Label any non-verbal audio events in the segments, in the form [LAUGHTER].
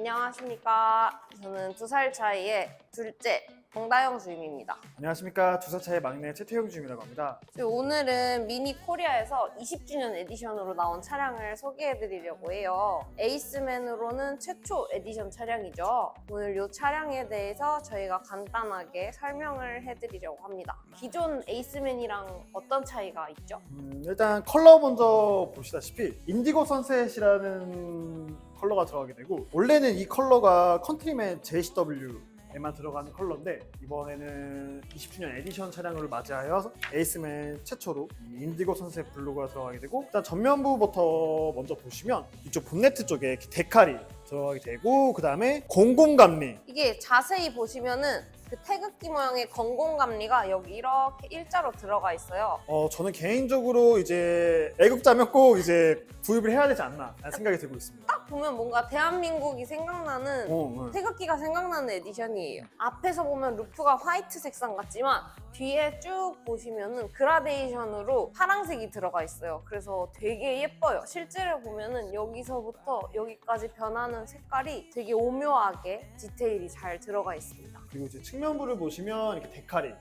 안녕하십니까. 저는 두 살 차이의 둘째 정다영 주임입니다. 안녕하십니까 주사차의 막내 최태용 주임이라고 합니다. 그리고 오늘은 미니 코리아에서 20주년 에디션으로 나온 차량을 소개해드리려고 해요. 에이스맨으로는 최초 에디션 차량이죠. 오늘 이 차량에 대해서 저희가 간단하게 설명을 해드리려고 합니다. 기존 에이스맨이랑 어떤 차이가 있죠? 음, 일단 컬러 먼저 보시다시피 인디고 선셋이라는 컬러가 들어가게 되고 원래는 이 컬러가 컨트리맨 JCW 에만 들어가는 컬러인데 이번에는 20주년 에디션 차량을 맞이하여 에이스맨 최초로 이 인디고 선셋 블루가 들어가게 되고 일단 전면부부터 먼저 보시면 이쪽 본네트 쪽에 데칼이 들어가게 되고 그 다음에 공공감리. 이게 자세히 보시면은 그 태극기 모양의 건공감리가 여기 이렇게 일자로 들어가 있어요. 어, 저는 개인적으로 이제 애국자면 꼭 이제 구입을 해야 되지 않나 라는 생각이 들고 있습니다. 딱 보면 뭔가 대한민국이 생각나는 어, 어. 태극기가 생각나는 에디션이에요. 앞에서 보면 루프가 화이트 색상 같지만 뒤에 쭉 보시면은 그라데이션으로 파란색이 들어가 있어요. 그래서 되게 예뻐요. 실제로 보면은 여기서부터 여기까지 변하는 색깔이 되게 오묘하게 디테일이 잘 들어가 있습니다. 그리고 이제 측면부를 보시면 이렇게 데칼이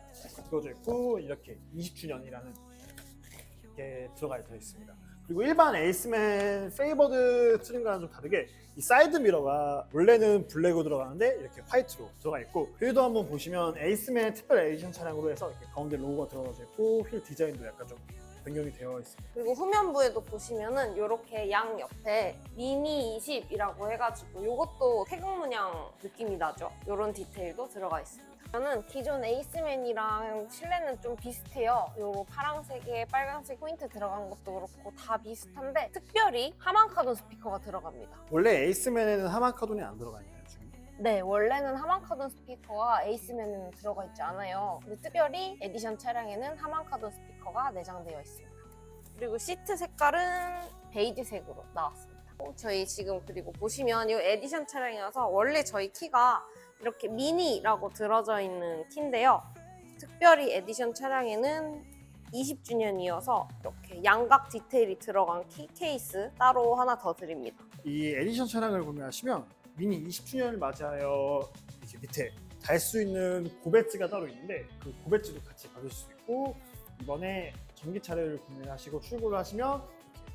찍어져 있고 이렇게 20주년이라는 게 들어가 있어 있습니다. 그리고 일반 에이스맨 페이버드 트림과는 좀 다르게 이 사이드 미러가 원래는 블랙으로 들어가는데 이렇게 화이트로 들어가 있고 휠도 한번 보시면 에이스맨 특별 에디션 차량으로 해서 이렇게 가운데 로고가 들어가져 있고 휠 디자인도 약간 좀 변경이 되어 있습니다. 그리고 후면부에도 보시면은 이렇게 양 옆에 미니 20이라고 해가지고 이것도 태극 문양 느낌이 나죠. 이런 디테일도 들어가 있습니다. 저는 기존 에이스맨이랑 실내는 좀 비슷해요. 요 파란색에 빨간색 포인트 들어간 것도 그렇고 다 비슷한데 특별히 하만카돈 스피커가 들어갑니다. 원래 에이스맨에는 하만카돈이 안 들어가 있나요? 네, 원래는 하만카돈 스피커가 에이스맨에는 들어가 있지 않아요. 근데 특별히 에디션 차량에는 하만카돈 스피커가 내장되어 있습니다. 그리고 시트 색깔은 베이지색으로 나왔습니다. 어, 저희 지금 그리고 보시면 이 에디션 차량이라서 원래 저희 키가 이렇게 미니라고 들어져 있는 키인데요. 특별히 에디션 차량에는 20주년이어서 이렇게 양각 디테일이 들어간 키 케이스 따로 하나 더 드립니다. 이 에디션 차량을 구매하시면 미니 20주년을 맞이하여 이제 밑에 달 수 있는 고배지가 따로 있는데 그 고배지도 같이 받으실 수 있고 이번에 전기차를 구매하시고 출고를 하시면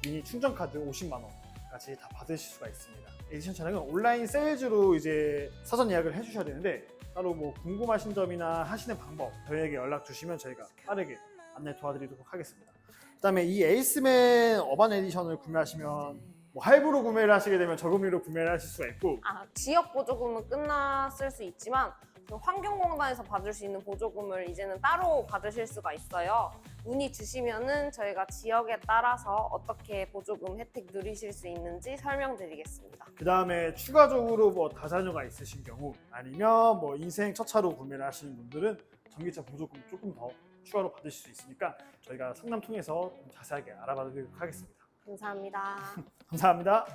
미니 충전 카드 50만 원까지 다 받으실 수가 있습니다. 에디션 차량은 온라인 세일즈로 이제 사전 예약을 해주셔야 되는데 따로 뭐 궁금하신 점이나 하시는 방법 저희에게 연락 주시면 저희가 빠르게 안내 도와드리도록 하겠습니다. 그다음에 이 에이스맨 어반 에디션을 구매하시면 뭐 할부로 구매를 하시게 되면 저금리로 구매를 하실 수가 있고 아, 지역 보조금은 끝났을 수 있지만 그 환경공단에서 받을 수 있는 보조금을 이제는 따로 받으실 수가 있어요. 문의 주시면은 저희가 지역에 따라서 어떻게 보조금 혜택 누리실 수 있는지 설명드리겠습니다. 그 다음에 추가적으로 뭐 다자녀가 있으신 경우 아니면 뭐 인생 첫 차로 구매를 하시는 분들은 전기차 보조금 조금 더 추가로 받으실 수 있으니까 저희가 상담 통해서 좀 자세하게 알아봐 드리도록 하겠습니다. 감사합니다. [LAUGHS] 감사합니다.